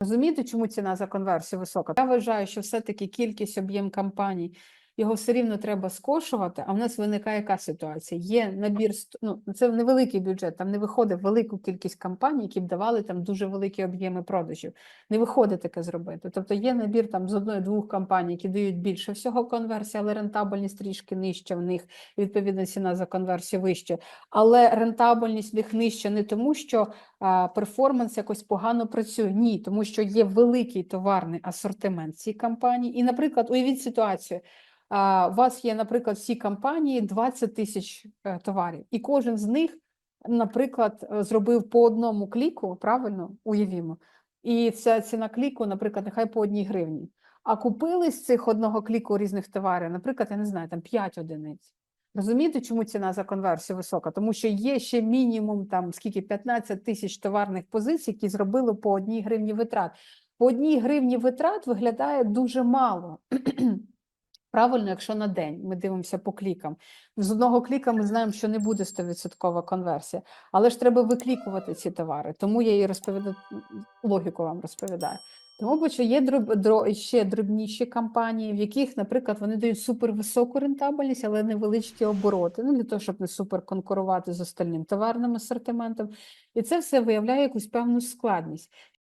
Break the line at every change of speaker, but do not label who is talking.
Розумієте, чому ціна за конверсію висока? Я вважаю, що все-таки кількість об'єм кампаній його все рівно треба скошувати. А в нас виникає яка ситуація? Є набір ну це невеликий бюджет, там не виходить велику кількість кампаній, які б давали там дуже великі об'єми продажів. Не виходить таке зробити. Тобто є набір там з одної-двох кампаній, які дають більше всього конверсії, але рентабельність трішки нижча в них, відповідно, ціна за конверсію вища. Але рентабельність в них нижча не тому, що а, перформанс якось погано працює. Ні, тому що є великий товарний асортимент цій кампанії. І, наприклад, уявіть ситуацію. У вас є, наприклад, всі кампанії 20 тисяч е, товарів, і кожен з них, наприклад, е, зробив по одному кліку, правильно, уявімо, і ця ціна кліку, наприклад, нехай по одній гривні. А купили з цих одного кліку різних товарів, наприклад, я не знаю, там 5 одиниць. Розумієте, чому ціна за конверсію висока? Тому що є ще мінімум там скільки 15 тисяч товарних позицій, які зробили по одній гривні витрат. По одній гривні витрат виглядає дуже мало. Правильно, якщо на день ми дивимося по клікам. З одного кліка ми знаємо, що не буде 100% конверсія, але ж треба виклікувати ці товари. Тому я і розповідаю логіку вам розповідаю. Тому що є дроб, дро, ще дрібніші компанії, в яких, наприклад, вони дають супервисоку рентабельність, але невеличкі обороти, ну для того, щоб не супер конкурувати з остальним товарним асортиментом. І це все виявляє якусь певну складність.